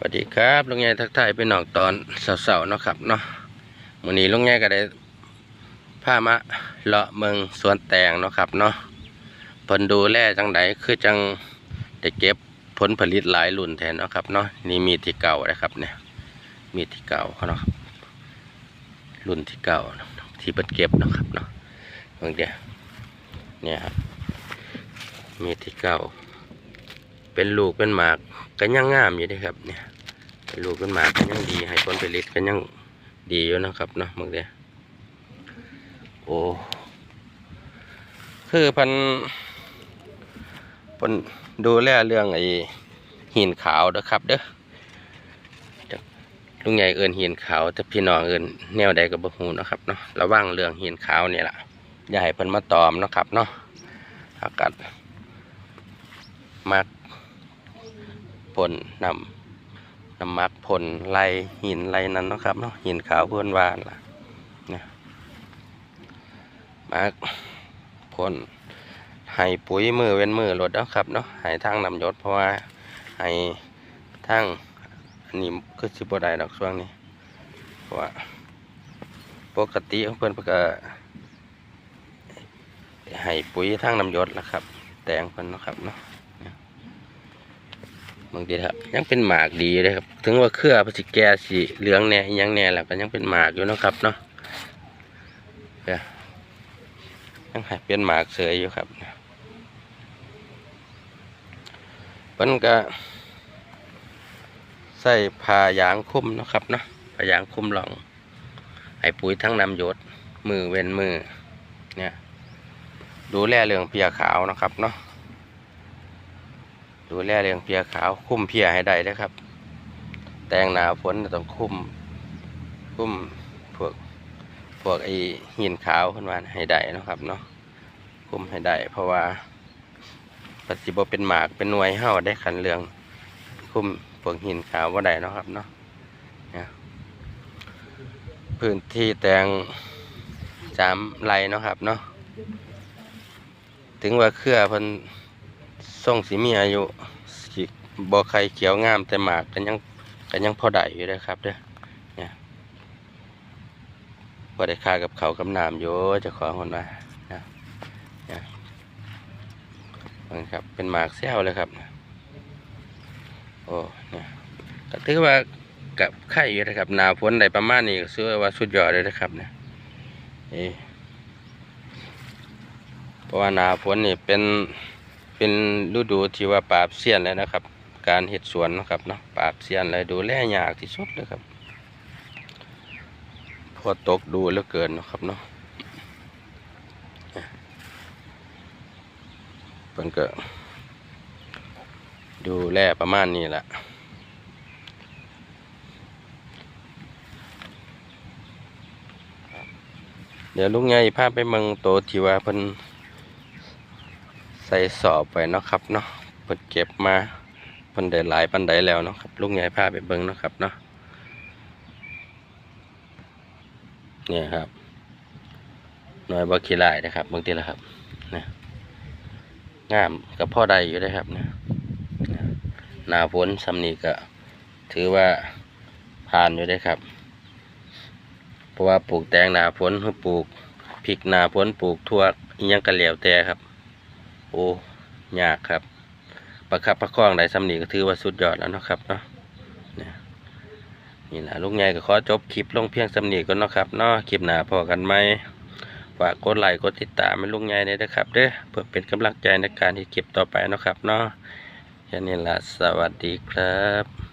สวัสดีครับลุงใหญ่ทักทายพี่น้องตอนเสาร์ๆเนาะครับเนาะวันนี้ลุงใหญ่ก็ได้พามาเลาะเมืองสวนแตงเนาะครับเนาะผลดูแลจังไดคือจังได้เก็บผลผลิตหลายรุ่นแทนเนาะครับเนาะนี่มีที่เก่านะครับเนี่ยมีที่เก่าเขาเนาะครับรุ่นที่เก่าที่เปิดเก็บเนาะครับเนาะบางเดียเนี่ยครับมีที่เก่า เป็นลูกเป็นหมากก็ยังงามอยู่ด้ครับ เนี่ยเป็นลูกเป็นหมากก็ยังดี ให้ผลผลิตก็ยังดีอยู่นะครับเนาะบางเดียโอ้คือพันพันดูแลเรื่องไอ้หินขาวเด้อครับ เด้อลุงใหญ่เอินหินขาวแต่พี่น้องเอินแนวใดก็บ่ฮู้เนะครับเนาะระวังเรื่องหินขาวนี่ล่ะอย่าให้เพิ่นมาตอมนะครับเนาะอากาศมัก ผลนำน้ำมักผลไล่หินไล่นั้นนะครับเนาะหินขาวเพื่อนวานล่ะเนี่ยมักผลให้ปุ๋ยมือเว้นมือลดนะครับเนาะให้ทางนำยศเพราะว่าให้ทางอันนี้คือสิบได้ดอกช่วงนี้เพราะว่าปกติเพื่อนเพิ่นก็ให้ปุ๋ยทางนำยศนะครับ แต่งเพิ่นนะครับเนาะ บางทีครับ ยังเป็นหมากดีเลยครับ ถึงว่าเครือพสิแกสีเหลืองแน่อิหยังแน่แหละก็ยังเป็นหมากอยู่นะครับเนาะเนี่ยยังให้เป็นหมากเสยอยู่ครับเพิ่นก็ใส่ผ้ายางคลุมนะครับเนาะผ้ายางคลุมหลองให้ปุ๋ยทั้งน้ำยดมือเว้นมือเนี่ยดูแลเรื่องเพียขาวนะครับเนาะ ดูแลเรื่องเพียขาว คุ้มเพียให้ได้นะครับ แตงหนาฝนต้องคุ้ม คุ้มพวกพวกไอหินขาวขึ้นมาให้ได้เนาะครับเนาะคุ้มให้ได้เพราะว่าปฏิบัติเป็นหมากเป็นหน่วยเห่าได้ขันเรื่องคุ้มพวกหินขาวว่าได้เนาะครับเนาะเนี่ยพื้นที่แตงสามไรเนาะครับเนาะถึงว่าเครือพิ่น ส่งสีมีอายุสิบอไข่เขียวงามแต่หมากกันยังกันยังพอได้อยู่เลยครับเด้อเนี่ยพอได้ค่ากับเขากับน้ำอยู่เจะขอคนมาเนี่ยเนี่ยมันครับเป็นหมากเซลเลยครับโอ้เนี่ยก็ถือว่ากับไข่อยู่นะครับหนาฝนได้ประมาณนี้ก็ซื้อว่าสุดยอดเลยนะครับเนี่ยเอ้เพราะว่าหนาฝนนี่เป็น เป็นฤดูที่ว่าปราบเสี้ยนแล้วนะครับ การเห็ดสวนนะครับเนาะปราบเสี้ยนเลยดูแลยากที่สุดเลยครับพอตกดูเหลือเกินนะครับเนาะเพิ่นก็ ดูแลประมาณนี้แหละเดี๋ยวลุงใหญ่พาไปเมืองโตที่ว่าเพิ่น ใส่สอบไปเนาะครับเนาะเปิดเก็บมาเพิ่นได้หลายปันไดแล้วเนาะครับลุงใหญ่พาไปเบิ่งเนาะครับเนาะเนี่ยครับหน่อยบ่ขี้ลายนะครับบางทีละครับนะงามกับพ่อใดอยู่ได้ครับเนี่ยนะหนาฝนสำนีก็ถือว่าผ่านอยู่ได้ครับ เพราะว่าปลูกแตงหนาฝนปลูกพริกหนาฝนปลูกทั่วยังกระเหลียวแต่ครับ โอ้ยากครับ ประคับประคองได้สำนีก็ถือว่าสุดยอดแล้วนะครับเนาะนี่ยนี่แหละลุงใหญ่ก็ขอจบคลิปลงเพียงสำนีก่อนนะครับเนาะคลิปหนาพอกันไหมฝากกดไลค์กดติดตามให้ลุงใหญ่เลยนะครับเด้อเพื่อเป็นกำลังใจในการที่คลิปต่อไปนะครับเนาะแค่นี้ละสวัสดีครับ